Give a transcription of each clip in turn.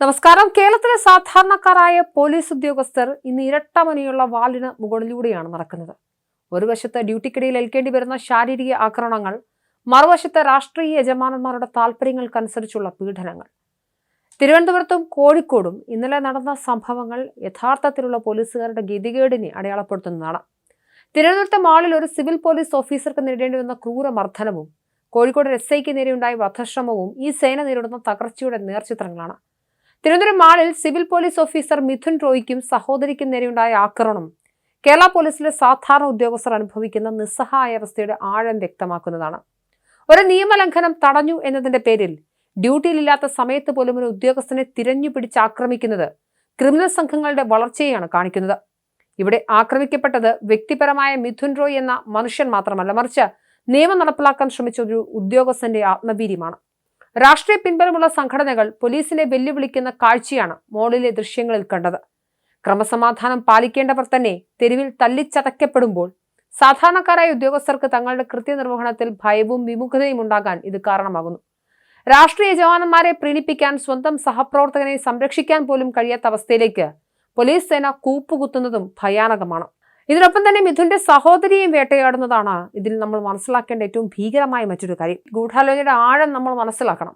നമസ്കാരം. കേരളത്തിലെ സാധാരണക്കാരായ പോലീസ് ഉദ്യോഗസ്ഥർ ഇന്ന് ഇരട്ടമനിയുള്ള വാലിന് മുകളിലൂടെയാണ് നടക്കുന്നത്. ഒരു വശത്ത് ഡ്യൂട്ടിക്കിടയിൽ ഏൽക്കേണ്ടി വരുന്ന ശാരീരിക ആക്രമണങ്ങൾ മറുവശത്ത് രാഷ്ട്രീയ യജമാനന്മാരുടെ താല്പര്യങ്ങൾക്കനുസരിച്ചുള്ള പീഡനങ്ങൾ. തിരുവനന്തപുരത്തും കോഴിക്കോടും ഇന്നലെ നടന്ന സംഭവങ്ങൾ യഥാർത്ഥത്തിലുള്ള പോലീസുകാരുടെ ഗതികേടിനെ അടയാളപ്പെടുത്തുന്നതാണ്. തിരുവനന്തപുരത്തെ മാളിൽ ഒരു സിവിൽ പോലീസ് ഓഫീസർക്ക് നേരിടേണ്ടി വന്ന ക്രൂരമർദ്ദനവും കോഴിക്കോട് എസ് ഐക്ക് നേരെയുണ്ടായ വധശ്രമവും ഈ സേന നേരിടുന്ന തകർച്ചയുടെ നേർചിത്രങ്ങളാണ്. തിരുവനന്തപുരം മാളിൽ സിവിൽ പോലീസ് ഓഫീസർ മിഥുൻ റോയിക്കും സഹോദരിക്കും നേരെയുണ്ടായ ആക്രമണം. കേരള പോലീസിലെ സാധാരണ ഉദ്യോഗസ്ഥർ അനുഭവിക്കുന്ന നിസ്സഹായ അവസ്ഥയുടെ ആഴം വ്യക്തമാക്കുന്നതാണ്. ഒരു നിയമലംഘനം തടഞ്ഞു എന്നതിന്റെ പേരിൽ ഡ്യൂട്ടിയിലില്ലാത്ത സമയത്ത് പോലും ഒരു ഉദ്യോഗസ്ഥനെ തിരഞ്ഞു പിടിച്ച് ആക്രമിക്കുന്നത് ക്രിമിനൽ സംഘങ്ങളുടെ വളർച്ചയെയാണ് കാണിക്കുന്നത്. ഇവിടെ ആക്രമിക്കപ്പെട്ടത് വ്യക്തിപരമായ മിഥുൻ റോയ് എന്ന മനുഷ്യൻ മാത്രമല്ല മറിച്ച് നിയമം നടപ്പിലാക്കാൻ ശ്രമിച്ച ഒരു ഉദ്യോഗസ്ഥന്റെ ആത്മവീര്യമാണ്. രാഷ്ട്രീയ പിൻബലമുള്ള സംഘടനകൾ പോലീസിനെ വെല്ലുവിളിക്കുന്ന കാഴ്ചയാണ് മോളിലെ ദൃശ്യങ്ങളിൽ കണ്ടത്. ക്രമസമാധാനം പാലിക്കേണ്ടവർ തന്നെ തെരുവിൽ തല്ലിച്ചതയ്ക്കപ്പെടുമ്പോൾ സാധാരണക്കാരായ ഉദ്യോഗസ്ഥർക്ക് തങ്ങളുടെ കൃത്യനിർവഹണത്തിൽ ഭയവും വിമുഖതയും ഉണ്ടാകാൻ ഇത് കാരണമാകുന്നു. രാഷ്ട്രീയ ജവാനന്മാരെ പ്രീണിപ്പിക്കാൻ സ്വന്തം സഹപ്രവർത്തകനെ സംരക്ഷിക്കാൻ പോലും കഴിയാത്ത അവസ്ഥയിലേക്ക് പോലീസ് സേന കൂപ്പുകുത്തുന്നതും ഭയാനകമാണ്. ഇതിനൊപ്പം തന്നെ മിഥുന്റെ സഹോദരിയെയും വേട്ടയാടുന്നതാണ് ഇതിൽ നമ്മൾ മനസ്സിലാക്കേണ്ട ഏറ്റവും ഭീകരമായ മറ്റൊരു കാര്യം. ഗൂഢാലോചനയുടെ ആഴം നമ്മൾ മനസ്സിലാക്കണം.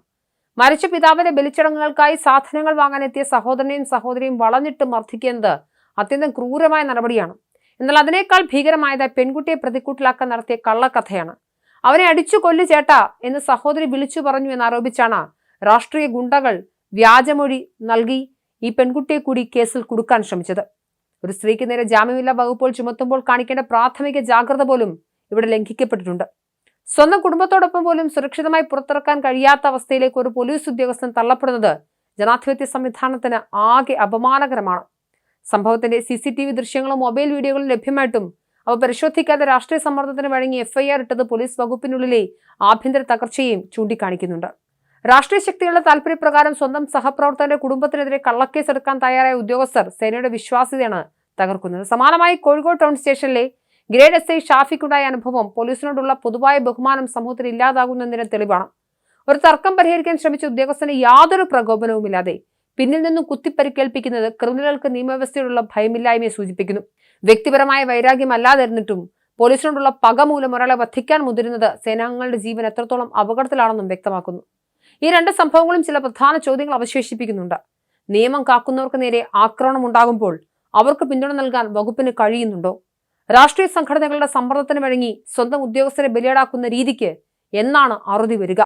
മരിച്ച പിതാവിന്റെ ബലിച്ചടങ്ങുകൾക്കായി സാധനങ്ങൾ വാങ്ങാനെത്തിയ സഹോദരനെയും സഹോദരിയും വളഞ്ഞിട്ട് മർദ്ദിക്കുന്നത് അത്യന്തം ക്രൂരമായ നടപടിയാണ്. എന്നാൽ അതിനേക്കാൾ ഭീകരമായത് പെൺകുട്ടിയെ പ്രതിക്കൂട്ടിലാക്കാൻ നടത്തിയ കള്ളക്കഥയാണ്. അവനെ അടിച്ചു കൊല്ലു ചേട്ടാ എന്ന് സഹോദരി വിളിച്ചു പറഞ്ഞു എന്നാരോപിച്ചാണ് രാഷ്ട്രീയ ഗുണ്ടകൾ വ്യാജമൊഴി നൽകി ഈ പെൺകുട്ടിയെ കൂടി കേസിൽ കുടുക്കാൻ ശ്രമിച്ചത്. ഒരു സ്ത്രീക്ക് നേരെ ജാമ്യമില്ലാ വകുപ്പുകൾ ചുമത്തുമ്പോൾ കാണിക്കേണ്ട പ്രാഥമിക ജാഗ്രത പോലും ഇവിടെ ലംഘിക്കപ്പെട്ടിട്ടുണ്ട്. സ്വന്തം കുടുംബത്തോടൊപ്പം പോലും സുരക്ഷിതമായി പുറത്തിറക്കാൻ കഴിയാത്ത അവസ്ഥയിലേക്ക് ഒരു പോലീസ് ഉദ്യോഗസ്ഥൻ തള്ളപ്പെടുന്നത് ജനാധിപത്യ സംവിധാനത്തിന് ആകെ അപമാനകരമാണ്. സംഭവത്തിന്റെ സി സി ടി വി ദൃശ്യങ്ങളും മൊബൈൽ വീഡിയോകളും ലഭ്യമായിട്ടും അവ പരിശോധിക്കാതെ രാഷ്ട്രീയ സമ്മർദ്ദത്തിന് വഴങ്ങി എഫ്ഐആർ ഇട്ടത് പോലീസ് വകുപ്പിനുള്ളിലെ ആഭ്യന്തര തകർച്ചയും ചൂണ്ടിക്കാണിക്കുന്നുണ്ട്. രാഷ്ട്രീയ ശക്തികളുടെ താല്പര്യപ്രകാരം സ്വന്തം സഹപ്രവർത്തകന്റെ കുടുംബത്തിനെതിരെ കള്ളക്കേസ് എടുക്കാൻ തയ്യാറായ ഉദ്യോഗസ്ഥർ സേനയുടെ വിശ്വാസ്യതയാണ് തകർക്കുന്നത്. സമാനമായി കോഴിക്കോട് ടൗൺ സ്റ്റേഷനിലെ ഗ്രേഡ് എസ് ഐ ഷാഫിക്കുണ്ടായ അനുഭവം പോലീസിനോടുള്ള പൊതുവായ ബഹുമാനം സമൂഹത്തിൽ ഇല്ലാതാകുന്നതിന് തെളിവാണ്. ഒരു തർക്കം പരിഹരിക്കാൻ ശ്രമിച്ച ഉദ്യോഗസ്ഥന് യാതൊരു പ്രകോപനവുമില്ലാതെ പിന്നിൽ നിന്നും കുത്തിപ്പരിക്കേൽപ്പിക്കുന്നത് ക്രിമിനലുകൾക്ക് നിയമവ്യവസ്ഥയോടുള്ള ഭയമില്ലായ്മയെ സൂചിപ്പിക്കുന്നു. വ്യക്തിപരമായ വൈരാഗ്യമല്ലാതിരുന്നിട്ടും പോലീസിനോടുള്ള പക മൂലം ഒരാളെ വധിക്കാൻ മുതിരുന്നത് സേനാംഗങ്ങളുടെ ജീവൻ എത്രത്തോളം അപകടത്തിലാണെന്നും വ്യക്തമാക്കുന്നു. ഈ രണ്ട് സംഭവങ്ങളും ചില പ്രധാന ചോദ്യങ്ങൾ അവശേഷിപ്പിക്കുന്നുണ്ട്. നിയമം കാക്കുന്നവർക്ക് നേരെ ആക്രമണം ഉണ്ടാകുമ്പോൾ അവർക്ക് പിന്തുണ നൽകാൻ വകുപ്പിന് കഴിയുന്നുണ്ടോ? രാഷ്ട്രീയ സംഘടനകളുടെ സമ്മർദ്ദത്തിന് വഴങ്ങി സ്വന്തം ഉദ്യോഗസ്ഥരെ ബലിയാടാക്കുന്ന രീതിക്ക് എന്നാണ് അറുതി വരിക.